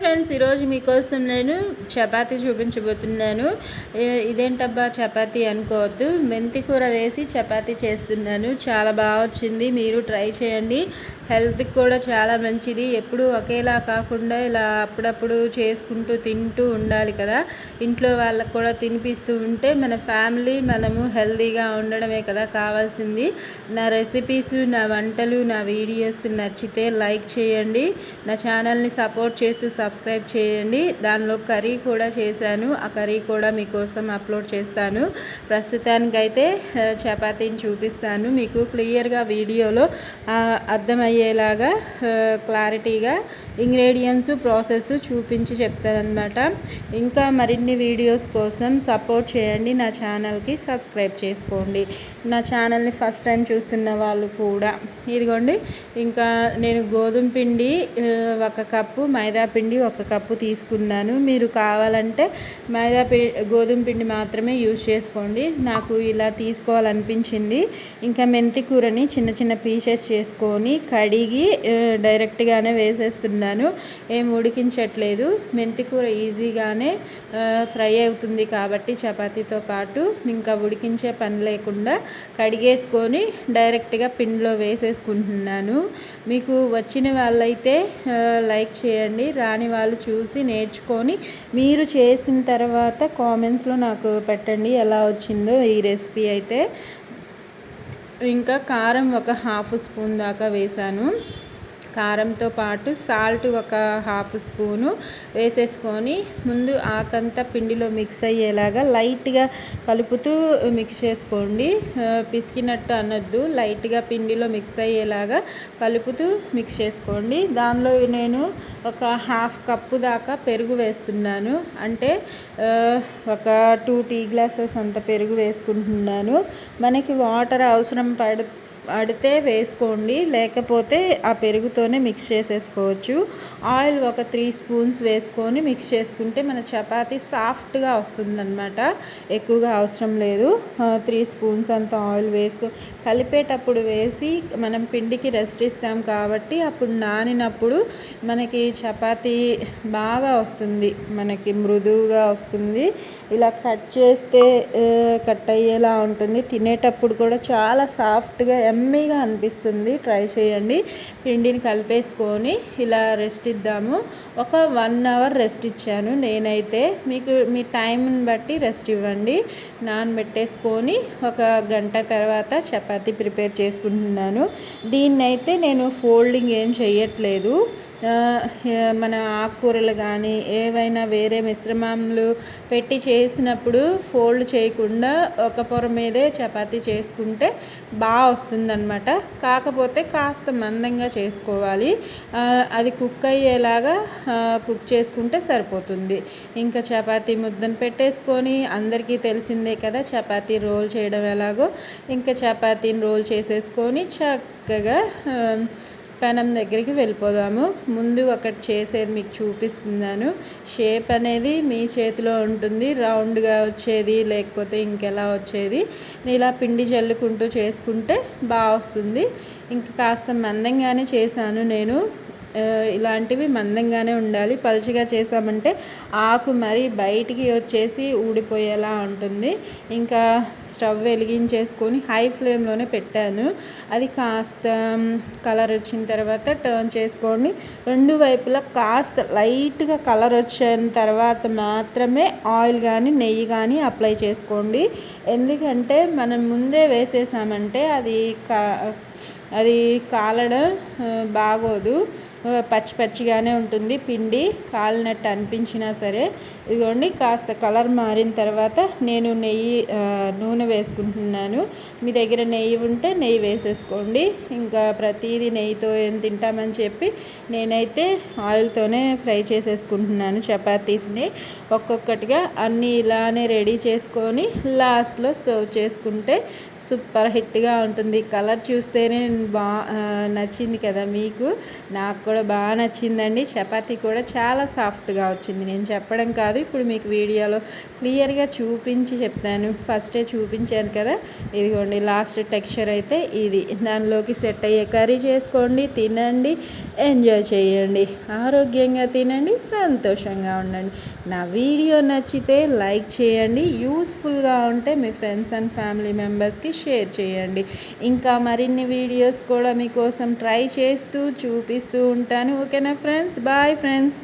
Friends ఈరోజు మీకోసం నేను చపాతీ చూపించబోతున్నాను. ఇదేంటబ్బా చపాతీ అనుకోవద్దు. మెంతి కూర వేసి చపాతీ చేస్తున్నాను. చాలా బాగా వచ్చింది. మీరు ట్రై చేయండి. హెల్త్కి కూడా చాలా మంచిది. ఎప్పుడు ఒకేలా కాకుండా ఇలా అప్పుడప్పుడు చేసుకుంటూ తింటూ ఉండాలి కదా. ఇంట్లో వాళ్ళకు కూడా తినిపిస్తూ ఉంటే మన ఫ్యామిలీ మనము హెల్తీగా ఉండడమే కదా కావాల్సింది. నా రెసిపీస్ నా వంటలు నా వీడియోస్ నచ్చితే లైక్ చేయండి. నా ఛానల్ని సపోర్ట్ చేస్తూ సబ్స్క్రైబ్ చేయండి. దానిలో కర్రీ కూడా చేశాను. ఆ కర్రీ కూడా మీకోసం అప్లోడ్ చేస్తాను. ప్రస్తుతానికైతే చపాతీని చూపిస్తాను. మీకు క్లియర్గా వీడియోలో అర్థమయ్యేలాగా క్లారిటీగా ఇంగ్రీడియంట్స్ ప్రాసెస్ చూపించి చెప్తానమాట ఇంకా మరిన్ని వీడియోస్ కోసం సపోర్ట్ చేయండి. నా ఛానల్కి సబ్స్క్రైబ్ చేసుకోండి. నా ఛానల్ని ఫస్ట్ టైం చూస్తున్న వాళ్ళు కూడా. ఇదిగోండి. ఇంకా నేను గోధుమ పిండి ఒక కప్పు మైదా పిండి ఒక కప్పు తీసుకున్నాను. మీరు కావాలంటే మైదా పి గోధుమ పిండి మాత్రమే యూజ్ చేసుకోండి. నాకు ఇలా తీసుకోవాలనిపించింది. ఇంకా మెంతి కూరని చిన్న చిన్న పీసెస్ చేసుకొని కడిగి డైరెక్ట్గానే వేసేస్తున్నాను. ఏం ఉడికించట్లేదు. మెంతి కూర ఈజీగానే ఫ్రై అవుతుంది కాబట్టి చపాతీతో పాటు ఇంకా ఉడికించే పని లేకుండా కడిగేసుకొని డైరెక్ట్గా పిండిలో వేసేసుకుంటున్నాను. మీకు వచ్చిన వాళ్ళైతే లైక్ చేయండి. రాని వాళ్ళు చూసి నేర్చుకొని మీరు చేసిన తర్వాత కామెంట్స్లో నాకు పెట్టండి ఎలా వచ్చిందో ఈ రెసిపీ అయితే. ఇంకా కారం ఒక హాఫ్ స్పూన్ దాకా వేసాను కారంతో పాటు సాల్ట్ ఒక హాఫ్ స్పూను వేసేసుకొని ముందు ఆకంతా పిండిలో మిక్స్ అయ్యేలాగా లైట్గా కలుపుతూ మిక్స్ చేసుకోండి. పిసికినట్టు అనొద్దు. లైట్గా పిండిలో మిక్స్ అయ్యేలాగా కలుపుతూ మిక్స్ చేసుకోండి. దానిలో నేను ఒక హాఫ్ కప్పు దాకా పెరుగు వేస్తున్నాను. అంటే ఒక టూ టీ గ్లాసెస్ అంత పెరుగు వేసుకుంటున్నాను. మనకి వాటర్ అవసరం పడ పడితే వేసుకోండి లేకపోతే ఆ పెరుగుతోనే మిక్స్ చేసేసుకోవచ్చు. ఆయిల్ ఒక త్రీ స్పూన్స్ వేసుకొని మిక్స్ చేసుకుంటే మన చపాతి సాఫ్ట్గా వస్తుందన్నమాట. ఎక్కువగా అవసరం లేదు. త్రీ స్పూన్స్ అంత ఆయిల్ వేసుకో కలిపేటప్పుడు వేసి మనం పిండికి రెస్ట్ ఇస్తాం కాబట్టి అప్పుడు నానినప్పుడు మనకి చపాతి బాగా వస్తుంది. మనకి మృదువుగా వస్తుంది. ఇలా కట్ చేస్తే కట్ అయ్యేలా ఉంటుంది. తినేటప్పుడు కూడా చాలా సాఫ్ట్గా యమ్మీగా అనిపిస్తుంది. ట్రై చేయండి. పిండిని కలిపేసుకొని ఇలా రెస్ట్ ఇద్దాము. ఒక వన్ అవర్ రెస్ట్ ఇచ్చాను. నేనైతే మీకు మీ టైంని బట్టి రెస్ట్ ఇవ్వండి. నానబెట్టేసుకొని ఒక గంట తర్వాత చపాతీ ప్రిపేర్ చేసుకుంటున్నాను. దీన్నైతే నేను ఫోల్డింగ్ ఏం చేయట్లేదు మన ఆకుకూరలు కానీ ఏవైనా వేరే మిశ్రమాలు పెట్టి చేసినప్పుడు ఫోల్డ్ చేయకుండా ఒక పొర మీదే చపాతీ చేసుకుంటే బాగా వస్తుంది. వస్తుందన్నమాట కాకపోతే కాస్త మందంగా చేసుకోవాలి. అది కుక్ అయ్యేలాగా కుక్ చేసుకుంటే సరిపోతుంది. ఇంకా చపాతీ ముద్దను పెట్టేసుకొని అందరికీ తెలిసిందే కదా చపాతీ రోల్ చేయడం ఎలాగో. ఇంకా చపాతీని రోల్ చేసేసుకొని చక్కగా పెనం దగ్గరికి వెళ్ళిపోదాము. ముందు ఒకటి చేసేది మీకు చూపిస్తున్నాను. షేప్ అనేది మీ చేతిలో ఉంటుంది. రౌండ్గా వచ్చేది లేకపోతే ఇంకెలా వచ్చేది. ఇలా పిండి చల్లుకుంటూ చేసుకుంటే బాగా వస్తుంది. ఇంకా కాస్త మందంగానే చేశాను నేను. ఇలాంటివి మందంగానే ఉండాలి. పలుచగా చేసామంటే ఆకు మరి బయటికి వచ్చేసి ఊడిపోయేలా ఉంటుంది. ఇంకా స్టవ్ వెలిగించేసుకొని హై ఫ్లేమ్లోనే పెట్టాను. అది కాస్త కలర్ వచ్చిన తర్వాత టర్న్ చేసుకోండి. రెండు వైపులా కాస్త లైట్గా కలర్ వచ్చిన తర్వాత మాత్రమే ఆయిల్ కానీ నెయ్యి కానీ అప్లై చేసుకోండి. ఎందుకంటే మనం ముందే వేసేసామంటే అది కా అది కాలడం బాగోదు. పచ్చి పచ్చిగానే ఉంటుంది. పిండి కాలినట్టు అనిపించినా సరే ఇదిగోండి కాస్త కలర్ మారిన తర్వాత నేను నెయ్యి నూనె వేసుకుంటున్నాను. మీ దగ్గర నెయ్యి ఉంటే నెయ్యి వేసేసుకోండి. ఇంకా ప్రతిదీ నెయ్యితో ఏం తింటామని చెప్పి నేనైతే ఆయిల్తోనే ఫ్రై చేసేసుకుంటున్నాను చపాతీస్ని. ఒక్కొక్కటిగా అన్నీ ఇలానే రెడీ చేసుకొని లాస్ట్లో సర్వ్ చేసుకుంటే సూపర్ హిట్గా ఉంటుంది. కలర్ చూస్తేనే బా నచ్చింది కదా మీకు? నాకు కూడా బాగా నచ్చిందండి. చపాతీ కూడా చాలా సాఫ్ట్గా వచ్చింది. నేను చెప్పడం కాదు ఇప్పుడు మీకు వీడియోలో క్లియర్గా చూపించి చెప్తాను. ఫస్టే చూపించాను కదా? ఇదిగోండి లాస్ట్ టెక్స్చర్ అయితే ఇది. దానిలోకి సెట్ అయ్యే కర్రీ చేసుకోండి తినండి ఎంజాయ్ చేయండి. ఆరోగ్యంగా తినండి సంతోషంగా ఉండండి. నా వీడియో నచ్చితే లైక్ చేయండి యూస్ఫుల్గా ఉంటే మీ ఫ్రెండ్స్ అండ్ ఫ్యామిలీ మెంబర్స్కి షేర్ చేయండి. ఇంకా మరిన్ని వీడియోస్ వీడియోస్ కూడా మీకోసం ట్రై చేస్తూ చూపిస్తూ ఉంటాను. ఓకేనా ఫ్రెండ్స్? Bye friends.